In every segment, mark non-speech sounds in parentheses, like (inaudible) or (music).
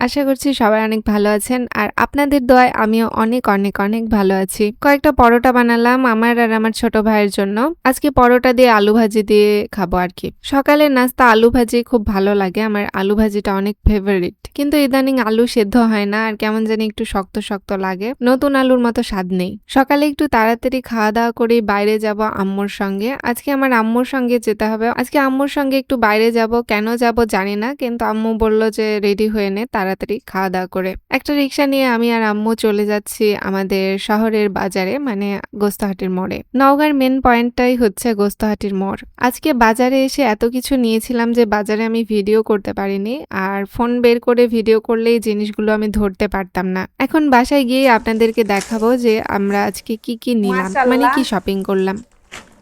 আশা করছি সবাই অনেক ভালো আছেন। আর আপনাদের দোয়ায় আমিও অনেক, অনেক, অনেক ভালো আছি। কয়েকটা পরোটা বানালাম আমার আর আমার ছোট ভাইয়ের জন্য। আজকে পরোটা দিয়ে আলু ভাজি দিয়ে খাব আর কি সকালের নাস্তা আলু ভাজি খুব ভালো লাগে। আমার আলু ভাজিটা অনেক ফেভারিট। কিন্তু ইদানিং আলু সেদ্ধ হয় না আর কেমন জানি একটু শক্ত, শক্ত লাগে। নতুন আলুর মতো স্বাদ নেই। সকালে একটু তাড়াতাড়ি খাওয়া-দাওয়া করে বাইরে যাব আম্মুর সঙ্গে। আজকে আমার আম্মুর সঙ্গে যেতে হবে। আজকে আম্মুর সঙ্গে একটু বাইরে যাব। কেন যাব জানি না। কিন্তু আম্মু বলল যে রেডি হয়ে নে তাড়াতাড়ি খাওয়া-দাওয়া করে। একটা রিক্সা নিয়ে আমি আর আম্মু চলে যাচ্ছি আমাদের শহরের বাজারে মানে গোস্তাহাটির মোড়ে। নওগাঁর মেন পয়েন্টটাই হচ্ছে গোস্তাহাটির মোড়। আজকে বাজারে এসে এত কিছু নিয়েছিলাম যে বাজারে আমি ভিডিও করতে পারিনি। আর ফোন বের করে ভিডিও করলেই জিনিসগুলো আমি ধরতে পারতাম না। এখন বাসায় গিয়ে আপনাদেরকে দেখাবো যে আমরা আজকে কি, কি নিলাম। মানে কি শপিং করলাম।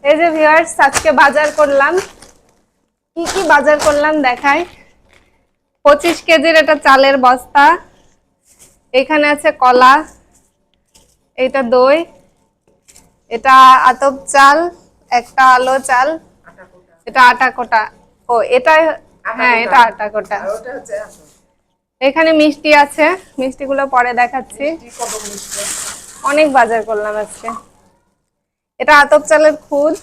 এই যে ভিউয়ার্স আজকে বাজার করলাম কি কি বাজার করলাম দেখাই পঁচিশ কেজির এটা চালের বস্তা। এখানে আছে কলা এটা দই এটা আতপ চাল একটা আলো চাল এটা আটা কোটা। ও এটা হ্যাঁ এটা আটা কোটা। এখানে মিষ্টি আছে মিষ্টিগুলো পরে দেখাচ্ছি। অনেক বাজার করলাম আজকে। এটা আতপ চালের খুদ।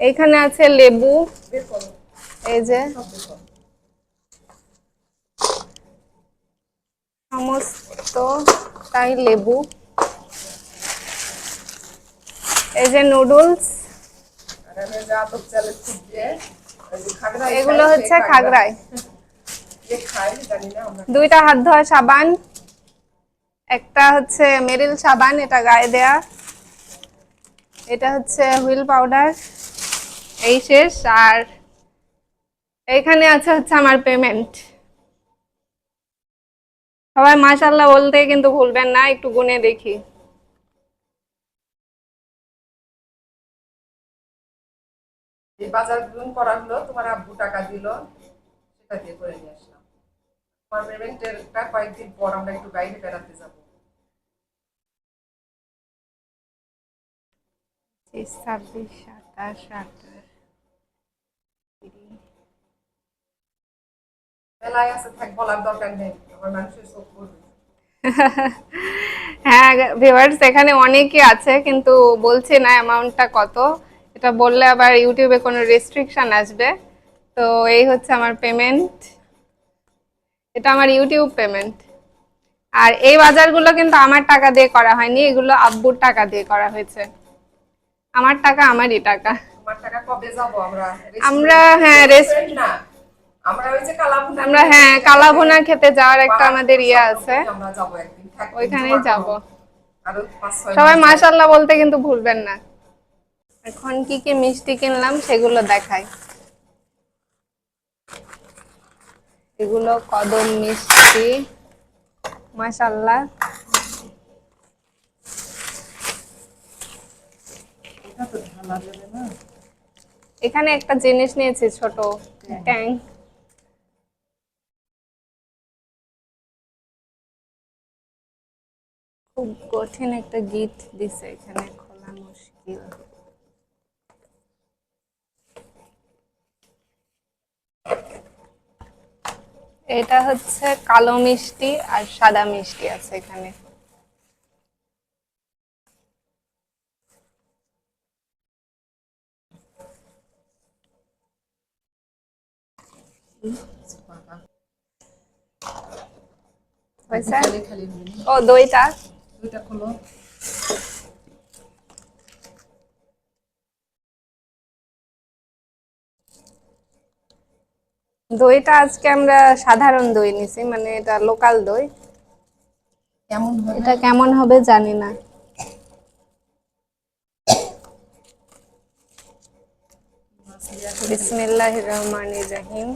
এইখানে আছে লেবু। এই যে সমস্ত তাই লেবু। এই যে নুডলস। এগুলো হচ্ছে খাগড়ায় দুইটা হাত ধোয়া সাবান, একটা হচ্ছে মেরিল সাবান, এটা গায়ে দেয়া। এটা হচ্ছে হুইল পাউডার। এই শেষ। আর এইখানে আছে হচ্ছে আমার পেমেন্ট সবাই মাশাল্লাহ বলতে কিন্তু ভুলবেন না একটু গুনে দেখি। এই বাজার করা হলো তোমার আব্বু টাকা দিল সেটা দিয়ে করে নিয়ে আসলাম। তোমার পেমেন্টের কয়েকদিন পর আমরা একটু বাইরে বেড়াতে যাব। পঁচিশ ছাব্বিশ সাতাশ আঠাশ। মেলায় আছে থাক বলার দরকার নেই। আমার মানুষের চোখ পড়বে (laughs) হ্যাঁ ভিউয়ার্স এখানে অনেকই আছে কিন্তু বলছি না অ্যামাউন্টটা কত। এটা বললে আবার ইউটিউবে কোনো রেস্ট্রিকশন আসবে। তো এই হচ্ছে আমার পেমেন্ট এটা আমার ইউটিউব পেমেন্ট আর এই বাজারগুলো কিন্তু আমার টাকা দিয়ে করা হয়নি এগুলো আব্বুর টাকা দিয়ে করা হয়েছে। আমার টাকা আমারই টাকা। তোমার টাকা কবে যাব আমরা? আমরা হ্যাঁ রেস্ট Restaurant না। আমরা হ্যাঁ কালাভুনা খেতে যাওয়ার একটা আমাদের ইয়ে আছে। আমরা যাব সবাই মাশাল্লাহ বলতে কিন্তু ভুলবেন না। এখন কি কি মিষ্টি কিনলাম সেগুলো দেখাই। এগুলো কদম মিষ্টি মাশাল্লাহ এখানে একটা জিনিস নিয়েছি ছোট ট্যাঙ্ক খুব কঠিন একটা গিট দিছে এখানে খোলা মুশকিল। এটা হচ্ছে কালো মিষ্টি আর সাদা মিষ্টি আছে এখানে। ও দইটা? দুইটা খোলো। দইটা আজকে আমরা সাধারণ দই নিছি মানে এটা লোকাল দই। কেমন হবে? এটা কেমন হবে জানি না। বিসমিল্লাহির রহমানির রহিম।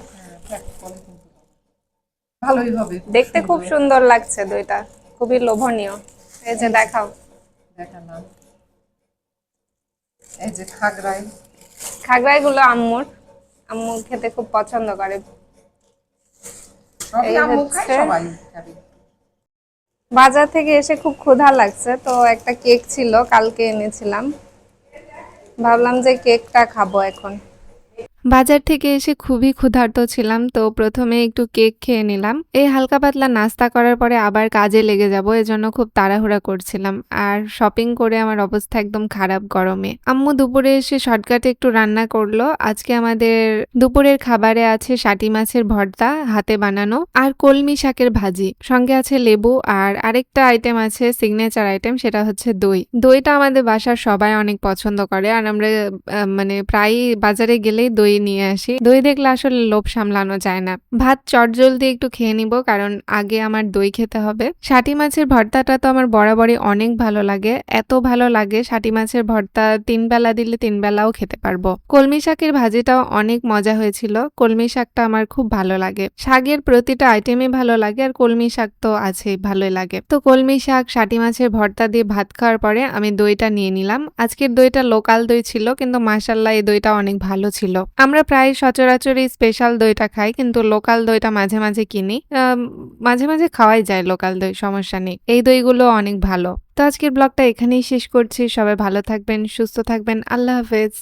ভালোই হবে। দেখতে খুব সুন্দর লাগছে দইটা খুবই লোভনীয়। এই যে দেখাও। দেখালাম। এই যে খাগড়াই। খাগড়াই গুলো আম্মুর। আম্মু খেতে খুব পছন্দ করে। বাজার থেকে এসে খুব ক্ষুধা লাগছে তো একটা কেক ছিল কালকে এনেছিলাম। ভাবলাম যে কেকটা খাব এখন। বাজার থেকে এসে খুবই ক্ষুধার্ত ছিলাম, তো প্রথমে একটু কেক খেয়ে নিলাম। এই হালকা পাতলা নাস্তা করার পরে আবার কাজে লেগে যাব, এজন্য খুব তাড়াহুড়া করছিলাম। আর শপিং করে আমার অবস্থা একদম খারাপ গরমে। আম্মু দুপুরে এসে শর্টকাটে একটু রান্না করল। আজকে আমাদের দুপুরের খাবারে আছে শাটি মাছের ভর্তা, হাতে বানানো, আর কলমি শাকের ভাজি। সঙ্গে আছে লেবু আর আরেকটা আইটেম আছে সিগনেচার আইটেম সেটা হচ্ছে দই। দইটা আমাদের বাসার সবাই অনেক পছন্দ করে, আর আমরা মানে প্রায়ই বাজারে গেলেই দই নিয়ে আসি। দই দেখলে আসলে লোভ সামলানো যায় না। ভাত চটজলদি একটু খেয়ে নিব, কারণ আগে আমার দই খেতে হবে। শাটি মাছের ভর্তাটা তো আমার বরাবরই অনেক ভালো লাগে। এত ভালো লাগে শাটি মাছের ভর্তা তিন বেলা দিলে তিন বেলাও খেতে পারব। কলমি শাকের ভাজিটাও অনেক মজা হয়েছিল। কলমি শাকটা আমার খুব ভালো লাগে। শাকের প্রতিটা আইটেমই ভালো লাগে, আর কলমি শাক তো আছেই, ভালোই লাগে। তো কলমি শাক শাটি মাছের ভর্তা দিয়ে ভাত খাওয়ার পরে আমি দইটা নিয়ে নিলাম। আজকের দইটা লোকাল দই ছিল, কিন্তু মাসাল্লাহ এই দইটা অনেক ভালো ছিল। আমরা প্রায় সচরাচর এই স্পেশাল দইটা খাই, কিন্তু লোকাল দইটা মাঝে মাঝে কিনি। মাঝে মাঝে খাওয়াই যায় লোকাল দই, সমস্যা নেই। এই দইগুলো অনেক ভালো। তো আজকের ব্লগটা এখানেই শেষ করছি। সবাই ভালো থাকবেন, সুস্থ থাকবেন। আল্লাহ হাফেজ।